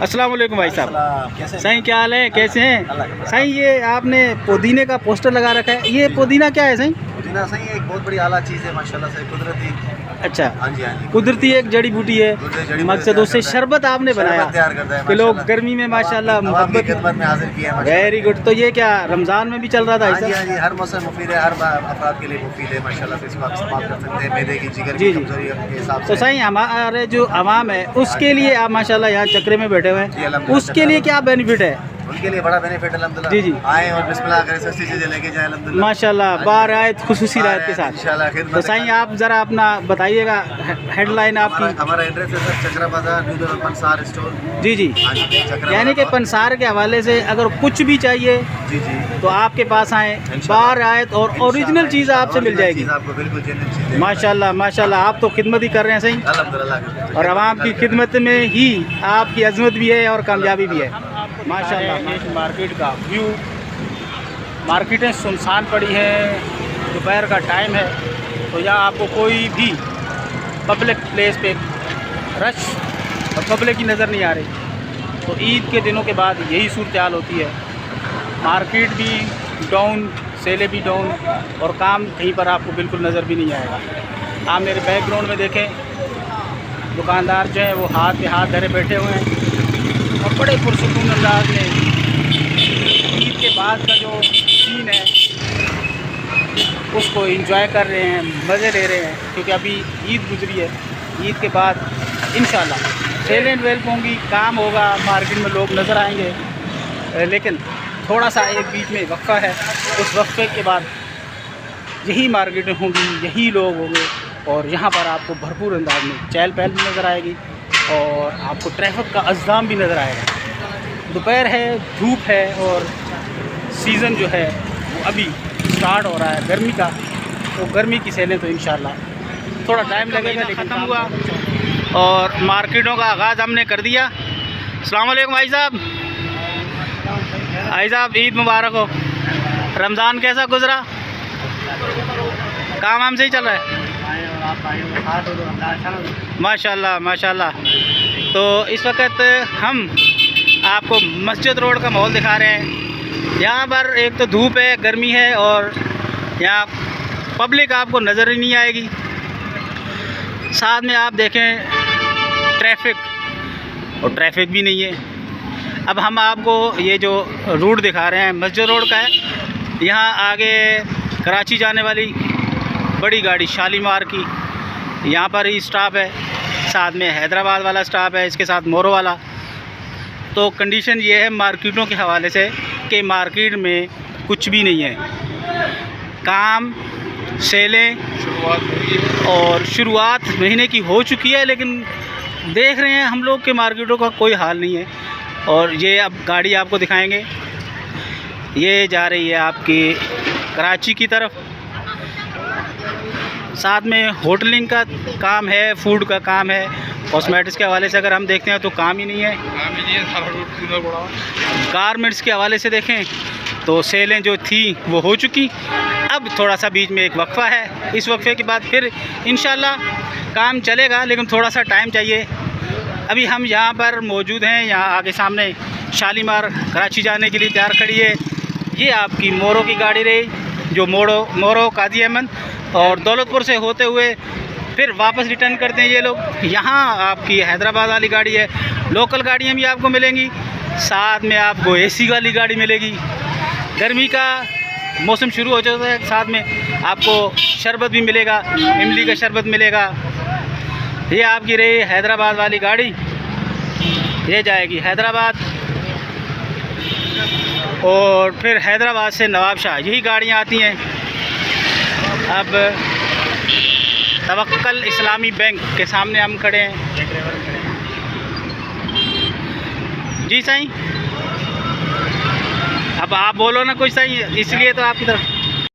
السلام علیکم بھائی صاحب۔ سائیں کیا حال ہے؟ کیسے ہیں۔ سائیں یہ آپ نے پودینے کا پوسٹر لگا رکھا ہے۔ یہ پودینہ کیا ہے سائیں؟ پودینہ صحیح ایک بہت بڑی اعلیٰ چیز ہے ماشاء اللہ سے قدرتی اچھا۔ ہاں جی ہاں جی۔ قدرتی ایک جڑی بوٹی ہے۔ مقصد اس سے۔ شربت آپ نے بنایا۔ کہ لوگ۔ گرمی میں ماشاء اللہ محبت خدمت میں حاضر کیا ہے ماشاءاللہ۔ ویری گڈ تو یہ کیا رمضان میں بھی چل رہا تھا ہاں جی جی ہر موسم مفید ہے ہر افراد کے لیے مفید ہے ماشاء اللہ اس کو استعمال کر سکتے ہیں۔ میدے کی جگر کی۔ کمزوری کے حساب تو سے سائیں ہمارے جو عوام ہے اس کے لیے آپ ماشاء اللہ یہاں چکرے میں بیٹھے ہوئے ہیں۔ اس کے لیے کیا بینیفٹ ہے؟ ان کے لیے بڑا بینیفٹ الحمدللہ۔ جی، جی۔ آئیں اور بسم اللہ کریں سستی چیزیں لے کے جائیں الحمدللہ۔ ماشاء اللہ بار آیت خصوصی رایت کے ساتھ۔ انشاءاللہ خدمت تو سائیں آپ ذرا اپنا بتائیے گا ہیڈ لائن آپ کی۔ ہمارا ایڈریس ہے سر چکرا بازار نیو دور پنسار اسٹور جی جی۔ ہاں جی یعنی کہ۔ پنسار کے حوالے سے اگر کچھ بھی چاہیے جی جی۔ تو آپ کے پاس آئیں۔ بار آیت اور اوریجنل چیز آپ سے مل جائے گی۔ آپ کو بالکل ماشاء اللہ ماشاء اللہ آپ تو خدمت ہی کر رہے ہیں صحیح اور عوام کی خدمت میں ہی آپ کی عظمت بھی ہے اور کامیابی بھی ہے۔ ماشاء اللہ مارکیٹ کا ویو مارکیٹیں سنسان پڑی ہیں دوپہر کا ٹائم ہے۔ تو یہاں آپ کو کوئی بھی پبلک پلیس پہ رش اور پبلک کی نظر نہیں آ رہی۔ تو عید کے دنوں کے بعد یہی صورتحال ہوتی ہے۔ مارکیٹ بھی ڈاؤن سیلے بھی ڈاؤن اور کام کہیں پر آپ کو بالکل نظر بھی نہیں آئے گا۔ آپ میرے بیک گراؤنڈ میں دیکھیں۔ دکاندار جو ہیں وہ ہاتھ پہ ہاتھ دھرے بیٹھے ہوئے ہیں۔ اور بڑے پرسکون انداز میں عید کے بعد کا جو سین ہے، اس کو انجوائے کر رہے ہیں، مزے لے رہے ہیں، کیونکہ ابھی عید گزری ہے۔ عید کے بعد انشاءاللہ سیل اینڈ ویلپ ہوں گی کام ہوگا مارکیٹ میں لوگ نظر آئیں گے۔ لیکن تھوڑا سا ایک بیچ میں وقفہ ہے، اس وقفے کے بعد یہی مارکیٹیں ہوں گی، یہی لوگ ہوں گے اور یہاں پر آپ کو بھرپور انداز میں چہل پہل بھی نظر آئے گی۔ اور آپ کو ٹریفک کا اجزام بھی نظر آئے گا۔ دوپہر ہے دھوپ ہے اور سیزن جو ہے وہ ابھی سٹارٹ ہو رہا ہے گرمی کا۔ تو گرمی کی سیلیں تو انشاءاللہ تھوڑا ٹائم لگے گا لیکن ختم ہوا۔ اور مارکیٹوں کا آغاز ہم نے کر دیا۔ السلام علیکم بھائی صاحب۔ بھائی صاحب عید مبارک ہو۔ رمضان کیسا گزرا؟ کام ہم سے ہی چل رہا ہے؟ ماشاء اللہ ماشاء اللہ۔ تو اس وقت ہم آپ کو مسجد روڈ کا ماحول دکھا رہے ہیں۔ یہاں پر ایک تو دھوپ ہے، گرمی ہے اور یہاں پبلک آپ کو نظر ہی نہیں آئے گی۔ ساتھ میں آپ دیکھیں ٹریفک، اور ٹریفک بھی نہیں ہے۔ اب ہم آپ کو یہ جو روٹ دکھا رہے ہیں، مسجد روڈ کا ہے۔ یہاں آگے کراچی جانے والی بڑی گاڑی شالیمار کی۔ یہاں پر ہی اسٹاپ ہے۔ ساتھ میں حیدرآباد والا اسٹاپ ہے، اس کے ساتھ مورو والا۔ تو کنڈیشن یہ ہے مارکیٹوں کے حوالے سے کہ مارکیٹ میں کچھ بھی نہیں ہے۔ کام، سیلیں اور شروعات مہینے کی ہو چکی ہے، لیکن دیکھ رہے ہیں ہم لوگ کہ مارکیٹوں کا کوئی حال نہیں ہے۔ اور یہ اب گاڑی آپ کو دکھائیں گے۔ یہ جا رہی ہے آپ کی کراچی کی طرف۔ ساتھ میں ہوٹلنگ کا کام ہے فوڈ کا کام ہے۔ کاسمیٹکس کے حوالے سے اگر ہم دیکھتے ہیں تو کام ہی نہیں ہے۔ گارمنٹس کے حوالے سے دیکھیں تو سیلیں جو تھیں وہ ہو چکی۔ اب تھوڑا سا بیچ میں ایک وقفہ ہے۔ اس وقفے کے بعد پھر انشاءاللہ کام چلے گا، لیکن تھوڑا سا ٹائم چاہیے۔ ابھی ہم یہاں پر موجود ہیں، یہاں آگے سامنے شالیمار کراچی جانے کے لیے تیار کھڑی ہے۔ یہ آپ کی مورو کی گاڑی رہی، جو موڑو مورو قاضی احمد اور دولت پور سے ہوتے ہوئے پھر واپس ریٹرن کرتے ہیں یہ لوگ. یہاں آپ کی حیدرآباد والی گاڑی ہے. لوکل گاڑیاں بھی آپ کو ملیں گی. ساتھ میں آپ کو اے سی والی گاڑی ملے گی. گرمی کا موسم شروع ہو جاتا ہے ساتھ میں. آپ کو شربت بھی ملے گا. املی کا شربت ملے گا. یہ آپ کی رہی حیدرآباد والی گاڑی. یہ جائے گی حیدرآباد. اور پھر حیدرآباد سے نواب شاہ. یہی گاڑیاں آتی ہیں. اب توکل اسلامی بینک کے سامنے ہم کھڑے ہیں۔ جی سائیں اب آپ بولو نا کچھ صحیح اس لیے تو آپ کی طرف۔